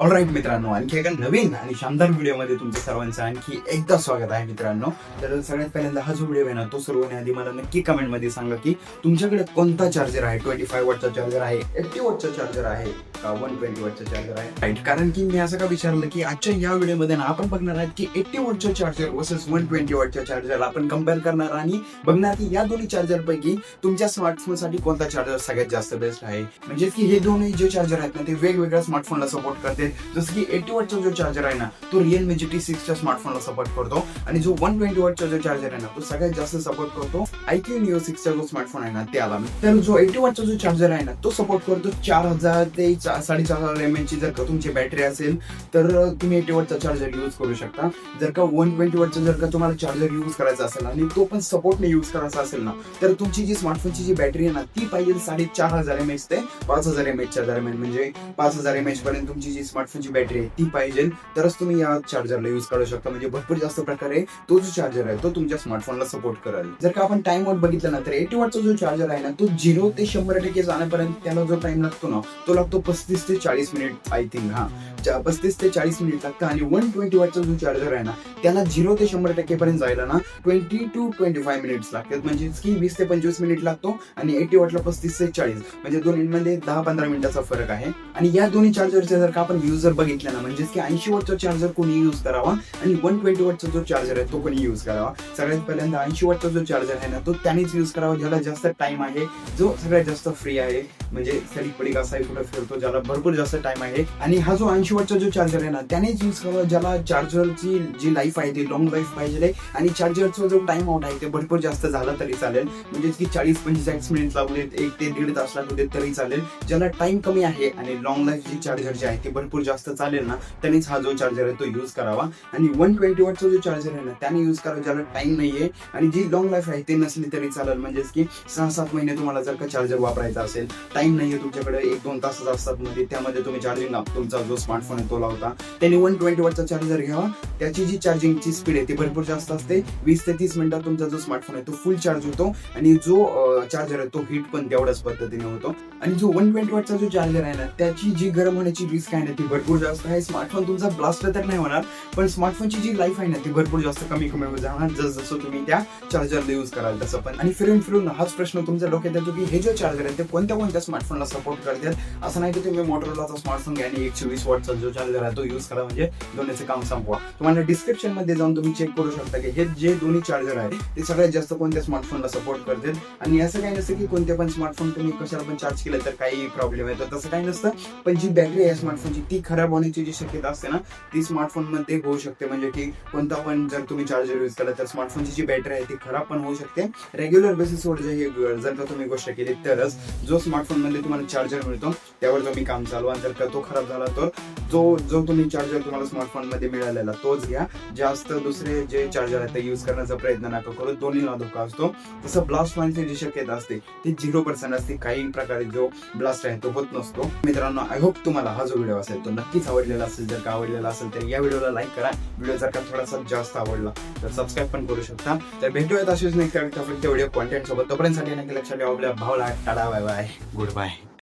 All right मित्रांनो आणखी एका नवीन आणि शानदार व्हिडिओमध्ये तुमच्या सर्वांचं आणखी एकदा स्वागत आहे मित्रांनो. तर सगळ्यात पहिल्यांदा हा जो व्हिडिओ आहे ना तो सर्वांनी आधी मला नक्की कमेंटमध्ये सांगा की तुमच्याकडे कोणता चार्जर आहे? ट्वेंटी फाय वॉटचा चार्जर आहे एट्टी वॉटचा चार्जर आहे का वन ट्वेंटी वॉटचा चार्जर आहे? राईट कारण की मी असं का विचारलं की आजच्या या व्हिडिओमध्ये ना आपण बघणार आहोत की एट्टी वॉटच्या चार्जर वर्सेस वन ट्वेंटी वॉटच्या चार्जर आपण कंपेअर करणार आणि बघणार की या दोन्ही चार्जरपैकी तुमच्या स्मार्टफोनसाठी कोणता चार्जर सगळ्यात जास्त बेस्ट आहे? म्हणजे की हे दोन्ही जे चार्जर आहेत ना ते वेगवेगळ्या स्मार्टफोनला सपोर्ट करते. जसं की एटी वॉटचा जो चार्जर आहे ना तो रिअलमी जी टी सिक्सच्या स्मार्टफोनला सपोर्ट करतो. आणि जो वन ट्वेंटी वॉटचा जो चार्जर आहे ना तो सगळ्यात जास्त सपोर्ट करतो आयक्यू निओ सिक्सचा जो स्मार्टफोन आहे ना त्याला. तर जो एटी वॉटचा जो चार्जर आहे ना तो सपोर्ट करतो चार हजार ते साडेचार हजार एम ची जर का तुमची बॅटरी असेल तर तुम्ही एटी वॉटचा चार्जर यूज करू शकता. जर का वन ट्वेंटी वॉटचा जर का तुम्हाला चार्जर यूज करायचा असेल आणि तो पण सपोर्टने यूज करायचा असेल ना तर तुमची जी स्मार्टफोनची जी बॅटरी आहे ना ती पाहिजे साडेचार हजार एम एच ते पाच हजार एम एचच्या दरम्यान. म्हणजे पाच हजार एम एच पर्यंत तुमची जी स्मार्टफोनची बॅटरी आहे ती पाहिजे. तरच तुम्ही या चार्जरला यूज करू शकता. म्हणजे भरपूर जास्त प्रकारे तो जो चार्जर आहे तो तुमच्या स्मार्टफोनला सपोर्ट करेल. जर का आपण टाइम वॉट बघितलं ना तर एटी वॉटचा जो चार्जर आहे ना तो झिरो ते शंभर टक्के जाण्यापर्यंत त्याला जो टाइम लागतो ना तो लागतो पस्तीस ते चाळीस मिनिट आय थिंक हा. पस्तीस ते चाळीस मिनिट लागतं आणि वन ट्वेंटी वॉटचा जो चार्जर आहे ना त्याला झिरो ते शंभर टक्के पर्यंत जायला ना twenty two twenty five minutes लागतात. म्हणजे की वीस ते पंचवीस मिनिट लागतो आणि एटी वॉटला पस्तीस ते चाळीस. म्हणजे दोन्हीमध्ये दहा पंधरा मिनिटाचा फरक आहे. आणि या दोन्ही चार्जरचे जर का आपण यूज जर बघितलं ना म्हणजेच की ऐंशी वॉटचा चार्जर कोणी यूज करावा आणि वन ट्वेंटी वॉटचा जो चार्जर आहे तो कोणी यूज करावा. सगळ्यात पहिल्यांदा ऐंशी वॉटचा जो चार्जर आहे ना तो त्यानेच यूज करावा ज्याला जास्त टाइम आहे जो सगळ्यात जास्त फ्री आहे. म्हणजे सडीकडी असा कुठं फिरतो ज्याला भरपूर जास्त टाइम आहे. आणि हा जो ऐंशी वॉटचा जो चार्जर आहे ना त्यानेच यूज करावा ज्याला चार्जरची जी लाईफ आहे ती लॉंग लाईफ पाहिजे आणि चार्जरचा जो टाइम आउट आहे ते भरपूर जास्त झाला तरी चालेल. म्हणजे की चाळीस पंचेचाळीस मिनिट लागले एक ते दीड तास लागले तरी चालेल. ज्याला टाइम कमी आहे आणि लॉंग लाईफ जी चार्जर जे आहे ते भरपूर जास्त चालेल ना त्यानेच हा जो चार्जर आहे तो यूज करावा. आणि वन ट्वेंटी वॉटचा जो चार्जर आहे ना त्याने यूज करावा ज्याला टाइम नाहीये. आणि जी लॉंग लाईफ आहे ते नसली तरी चालेल. म्हणजेच की सहा सात महिने तुम्हाला जर का चार्जर वापरायचा असेल टाइम नाहीये तुमच्याकडे. एक दोन तासच असतात मध्ये. त्यामध्ये तुम्ही चार्जिंग तुमचा जो स्मार्टफोन आहे तो लावता. त्याने वन ट्वेंटी वॉटचा चार्जर घ्यावा. त्याची जी चार्जिंगची स्पीड आहे ती भरपूर जास्त असते. वीस ते तीस मिनिटात तुमचा जो स्मार्टफोन आहे तो फुल चार्ज होतो. आणि जो चार्जर आहे तो हीट पण तेवढ्याच पद्धतीने होतो. आणि जो वन ट्वेंटी वॉटचा जो चार्जर आहे ना त्याची जी गरम होण्याची रिस्क आहे ना ती भरपूर जास्त आहे. स्मार्टफोन तुमचा ब्लास्ट तर नाही होणार पण स्मार्टफोनची जी लाईफ आहे ना ती भरपूर जास्त कमी कमी होत जाणार. जस जसं तुम्ही त्या चार्जरला यूज कराल तसं पण. आणि फिरून फिरून हाच प्रश्न तुमच्या डोक्यात येतो की हे जे चार्जर आहे ते कोणत्या कोणत्या स्मार्टफोनला सपोर्ट करतात. असं नाही की तुम्ही मोटरोलाचा स्मार्टफोन घ्या आणि एकशे वीस वॉटचा जो चार्जर आहे तो यूज करा म्हणजे दोन्हीचं काम संपवा. तुम्हाला डिस्क्रिप्शनमध्ये जाऊन तुम्ही चेक करू शकता की हे जे दोन्ही चार्जर आहे ते सगळ्यात जास्त कोणत्या स्मार्टफोनला सपोर्ट करतात? आणि असं काही नसतं की कोणत्या पण स्मार्टफोन तुम्ही कशाला पण चार्ज केलं तर काही प्रॉब्लेम येतो तसं काही नसतं. पण जी बॅटरी आहे स्मार्टफोनची ती खराब होण्याची जी शक्यता असते ना ती स्मार्टफोनमध्ये होऊ शकते. म्हणजे की कोणता पण जर तुम्ही चार्जर यूज केला तर स्मार्टफोनची जी बॅटरी आहे ती खराब पण होऊ शकते. रेग्युलर बेसिसवर जे हे जर का तुम्ही गोष्ट केली तरच जो स्मार्टफोन मध्ये तुम्हाला चार्जर मिळतो. त्यावर तुम्ही काम चालू आणि जर का तो खराब झाला तर जो जो तुम्ही चार्जर तुम्हाला स्मार्टफोनमध्ये मिळालेला तोच घ्या. जास्त दुसरे जे चार्जर आहेत ते यूज करण्याचा प्रयत्न नका करू. दोन्हीला धोका असतो. तसं ब्लास्ट व्हायची जी शक्यता असते ती झिरो पर्सेंट असते. काही प्रकारे जो ब्लास्ट आहे तो होत नसतो. मित्रांनो आय होप तुम्हाला हा जो व्हिडिओ असेल तो नक्कीच आवडलेला असेल. जर का आवडलेला असेल तर या व्हिडिओला लाईक करा. व्हिडिओ जर का थोडासा जास्त आवडला तर सबस्क्राईब पण करू शकता. तर भेटूयात असेच नाही व्हिडिओ कॉन्टेंट सोबत. तोपर्यंत नक्की लक्षात ठेवा आपल्या भावला टाळा बाय बाय गुड बाय